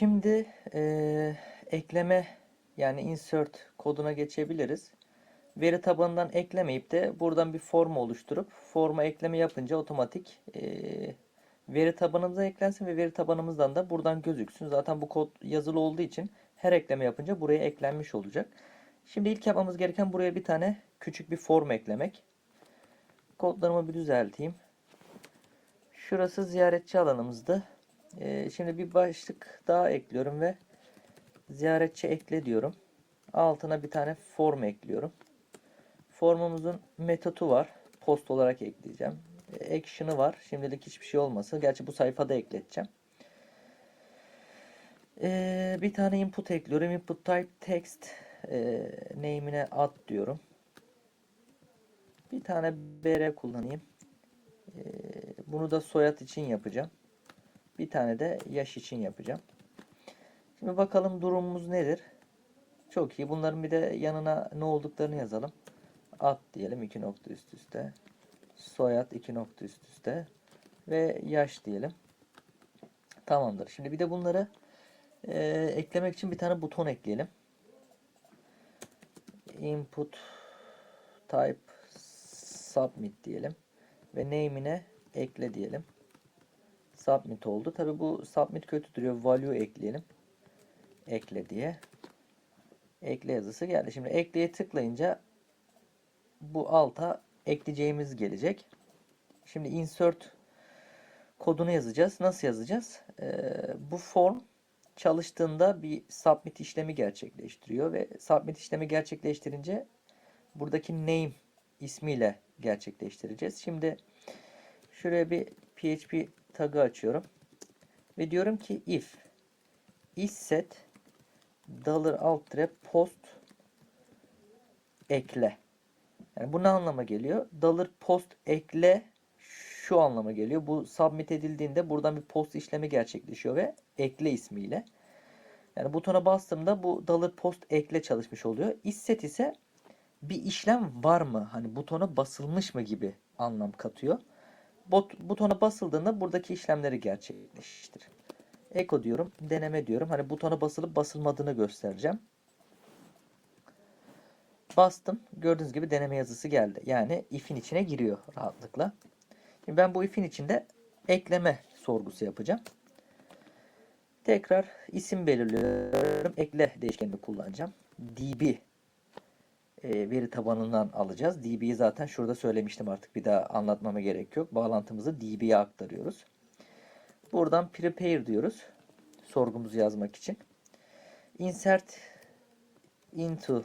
Şimdi eee, ekleme yani insert koduna geçebiliriz. Veri tabanından eklemeyip de buradan bir form oluşturup forma ekleme yapınca otomatik eee, veri tabanımıza eklensin ve veri tabanımızdan da buradan gözüksün. Zaten bu kod yazılı olduğu için her ekleme yapınca buraya eklenmiş olacak. Şimdi ilk yapmamız gereken buraya bir tane küçük bir form eklemek. Kodlarımı bir düzelteyim. Şurası ziyaretçi alanımızdı. Ee, şimdi bir başlık daha ekliyorum ve ziyaretçi ekle diyorum. Altına bir tane form ekliyorum. Formumuzun metodu var. Post olarak ekleyeceğim. Ee, Action'ı var. Şimdilik hiçbir şey olmasın. Gerçi bu sayfada ekleteceğim. Ee, bir tane input ekliyorum. Input type text e, name'ine at diyorum. Bir tane br kullanayım. Ee, bunu da soyad için yapacağım. Bir tane de yaş için yapacağım. Şimdi bakalım durumumuz nedir? Çok iyi. Bunların bir de yanına ne olduklarını yazalım. Ad diyelim iki nokta üst üste. Soyad iki nokta üst üste. Ve yaş diyelim. Tamamdır. Şimdi bir de bunları e, eklemek için bir tane buton ekleyelim. Input type submit diyelim. Ve name'ine ekle diyelim. Submit oldu. Tabi bu submit kötü duruyor. Value ekleyelim. Ekle diye. Ekle yazısı geldi. Şimdi ekleye tıklayınca bu alta ekleyeceğimiz gelecek. Şimdi insert kodunu yazacağız. Nasıl yazacağız? Ee, bu form çalıştığında bir submit işlemi gerçekleştiriyor ve submit işlemi gerçekleştirince buradaki name ismiyle gerçekleştireceğiz. Şimdi şuraya bir PHP tagı açıyorum. Ve diyorum ki if isset dollar alt post ekle. Yani bu ne anlama geliyor? Dollar post ekle şu anlama geliyor. Bu submit edildiğinde buradan bir post işlemi gerçekleşiyor ve ekle ismiyle. Yani butona bastığımda bu dollar post ekle çalışmış oluyor. Isset ise bir işlem var mı? Hani butona basılmış mı gibi anlam katıyor. Bot, butona basıldığında buradaki işlemleri gerçekleştir. Eko diyorum, deneme diyorum. Hani butona basılıp basılmadığını göstereceğim. Bastım. Gördüğünüz gibi deneme yazısı geldi. Yani if'in içine giriyor rahatlıkla. Şimdi ben bu if'in içinde ekleme sorgusu yapacağım. Tekrar isim belirliyorum. Ekle değişkenini kullanacağım. db e, veri tabanından alacağız. DB'yi zaten şurada söylemiştim artık bir daha anlatmama gerek yok. Bağlantımızı DB'ye aktarıyoruz. Buradan prepare diyoruz. Sorgumuzu yazmak için. Insert into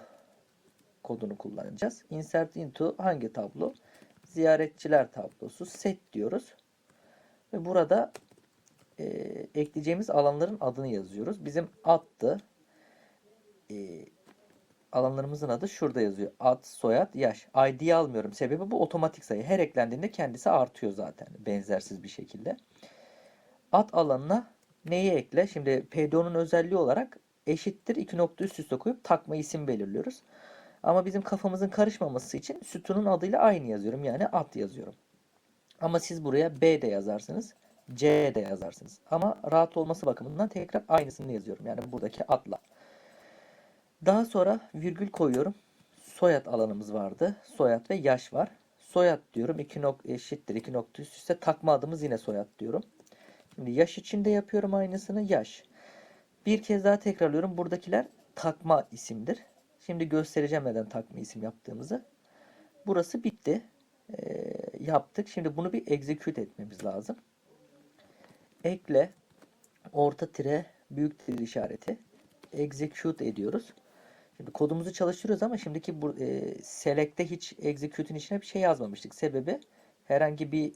kodunu kullanacağız. Insert into hangi tablo? Ziyaretçiler tablosu. Set diyoruz. Ve burada e, ekleyeceğimiz alanların adını yazıyoruz. Bizim attı. E, alanlarımızın adı şurada yazıyor. Ad, soyad, yaş. ID'yi almıyorum. Sebebi bu otomatik sayı. Her eklendiğinde kendisi artıyor zaten. Benzersiz bir şekilde. Ad alanına neyi ekle? Şimdi PDO'nun özelliği olarak eşittir iki nokta üst üste koyup takma isim belirliyoruz. Ama bizim kafamızın karışmaması için sütunun adıyla aynı yazıyorum. Yani ad yazıyorum. Ama siz buraya B de yazarsınız. C de yazarsınız. Ama rahat olması bakımından tekrar aynısını yazıyorum. Yani buradaki adla. Daha sonra virgül koyuyorum. Soyad alanımız vardı. Soyad ve yaş var. Soyad diyorum. 2 nokta eşittir. 2 nokta üst üste takma adımız yine soyad diyorum. Şimdi yaş için de yapıyorum aynısını. Yaş. Bir kez daha tekrarlıyorum. Buradakiler takma isimdir. Şimdi göstereceğim neden takma isim yaptığımızı. Burası bitti. Ee, yaptık. Şimdi bunu bir execute etmemiz lazım. Ekle orta tire büyük tire işareti execute ediyoruz. Şimdi kodumuzu çalıştırıyoruz ama şimdiki bu e, select'te hiç execute'un içine bir şey yazmamıştık. Sebebi herhangi bir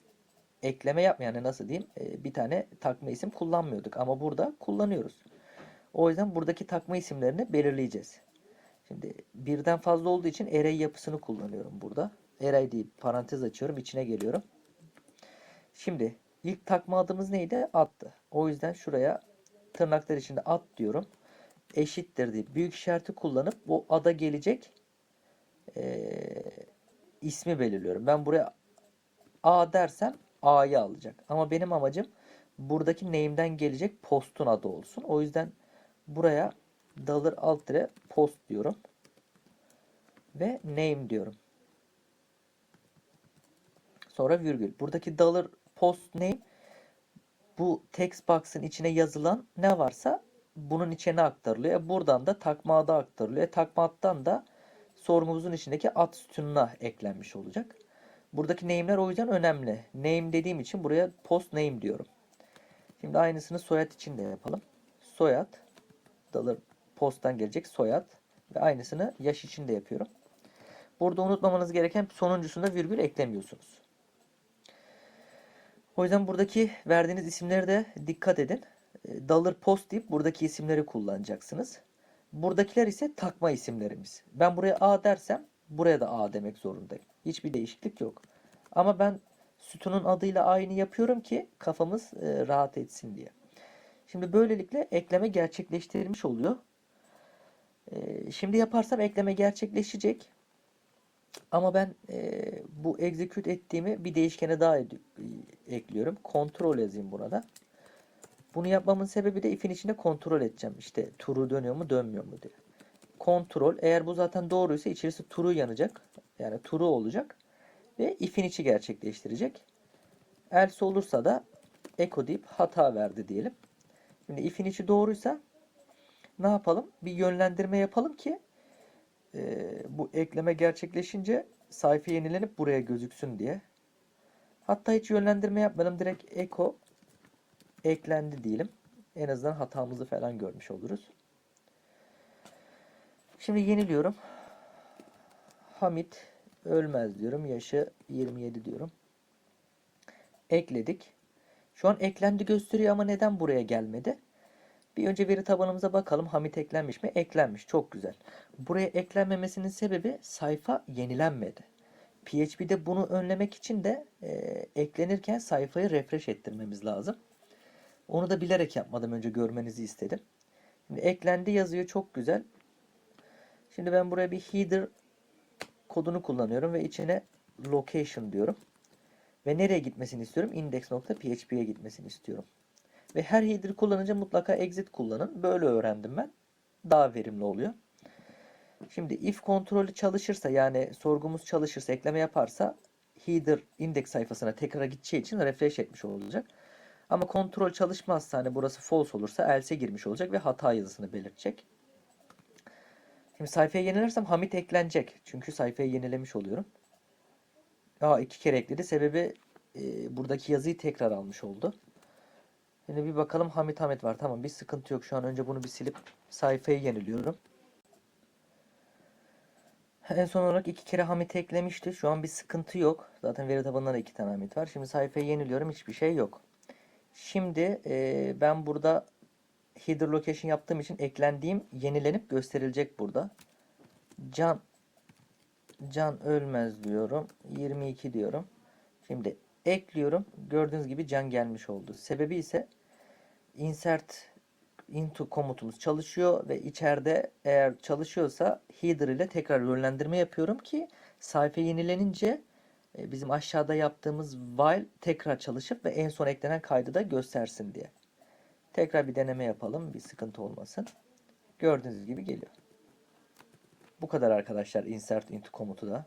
ekleme yapma yani nasıl diyeyim e, bir tane takma isim kullanmıyorduk ama burada kullanıyoruz. O yüzden buradaki takma isimlerini belirleyeceğiz. Şimdi birden fazla olduğu için array yapısını kullanıyorum burada. Array deyip parantez açıyorum içine geliyorum. Şimdi ilk takma adımız neydi? Attı. O yüzden şuraya tırnaklar içinde at diyorum eşittir deyip büyük işareti kullanıp bu ada gelecek e, ismi belirliyorum. Ben buraya A dersem A'yı alacak. Ama benim amacım buradaki name'den gelecek postun adı olsun. O yüzden buraya dollar alt dire post diyorum. Ve name diyorum. Sonra virgül. Buradaki dollar post name bu text box'ın içine yazılan ne varsa bunun içine aktarılıyor. E buradan da takma adı aktarılıyor. E takma addan da sorumuzun içindeki ad sütununa eklenmiş olacak. Buradaki name'ler o yüzden önemli. Name dediğim için buraya post name diyorum. Şimdi aynısını soyad için de yapalım. Soyad dollar posttan gelecek soyad ve aynısını yaş için de yapıyorum. Burada unutmamanız gereken sonuncusunda virgül eklemiyorsunuz. O yüzden buradaki verdiğiniz isimlere de dikkat edin. E, Dollar post deyip buradaki isimleri kullanacaksınız. Buradakiler ise takma isimlerimiz. Ben buraya A dersem buraya da A demek zorundayım. Hiçbir değişiklik yok. Ama ben sütunun adıyla aynı yapıyorum ki kafamız e, rahat etsin diye. Şimdi böylelikle ekleme gerçekleştirilmiş oluyor. E, şimdi yaparsam ekleme gerçekleşecek. Ama ben bu execute ettiğimi bir değişkene daha ekliyorum. Kontrol yazayım burada. Bunu yapmamın sebebi de if'in içinde kontrol edeceğim. İşte true dönüyor mu dönmüyor mu diye. Kontrol eğer bu zaten doğruysa içerisi true yanacak. Yani true olacak. Ve if'in içi gerçekleştirecek. Else olursa da echo deyip hata verdi diyelim. Şimdi if'in içi doğruysa ne yapalım? Bir yönlendirme yapalım ki e, bu ekleme gerçekleşince sayfa yenilenip buraya gözüksün diye. Hatta hiç yönlendirme yapmadım. Direkt echo eklendi diyelim. En azından hatamızı falan görmüş oluruz. Şimdi yeniliyorum. Hamit ölmez diyorum. Yaşı 27 diyorum. Ekledik. Şu an eklendi gösteriyor ama neden buraya gelmedi? Bir önce veri tabanımıza bakalım. Hamit eklenmiş mi? Eklenmiş. Çok güzel. Buraya eklenmemesinin sebebi sayfa yenilenmedi. PHP'de bunu önlemek için de e, eklenirken sayfayı refresh ettirmemiz lazım. Onu da bilerek yapmadım. Önce görmenizi istedim. Şimdi eklendi yazıyor. Çok güzel. Şimdi ben buraya bir header kodunu kullanıyorum ve içine location diyorum. Ve nereye gitmesini istiyorum? index.php'ye gitmesini istiyorum. Ve her header kullanınca mutlaka exit kullanın. Böyle öğrendim ben. Daha verimli oluyor. Şimdi if kontrolü çalışırsa yani sorgumuz çalışırsa ekleme yaparsa header index sayfasına tekrar gideceği için refresh etmiş olacak. Ama kontrol çalışmazsa hani burası false olursa else girmiş olacak ve hata yazısını belirtecek. Şimdi sayfaya yenilersem Hamit eklenecek. Çünkü sayfayı yenilemiş oluyorum. Aa iki kere ekledi. Sebebi e, buradaki yazıyı tekrar almış oldu. Şimdi bir bakalım Hamit Hamit var. Tamam bir sıkıntı yok. Şu an önce bunu bir silip sayfayı yeniliyorum. En son olarak iki kere Hamit eklemişti. Şu an bir sıkıntı yok. Zaten veri tabanında da iki tane Hamit var. Şimdi sayfayı yeniliyorum. Hiçbir şey yok. Şimdi e, ben burada header location yaptığım için eklendiğim yenilenip gösterilecek burada. Can Can ölmez diyorum. 22 diyorum. Şimdi ekliyorum. Gördüğünüz gibi can gelmiş oldu. Sebebi ise insert into komutumuz çalışıyor ve içeride eğer çalışıyorsa header ile tekrar yönlendirme yapıyorum ki sayfa yenilenince bizim aşağıda yaptığımız while tekrar çalışıp ve en son eklenen kaydı da göstersin diye. Tekrar bir deneme yapalım. Bir sıkıntı olmasın. Gördüğünüz gibi geliyor. Bu kadar arkadaşlar insert into komutu da.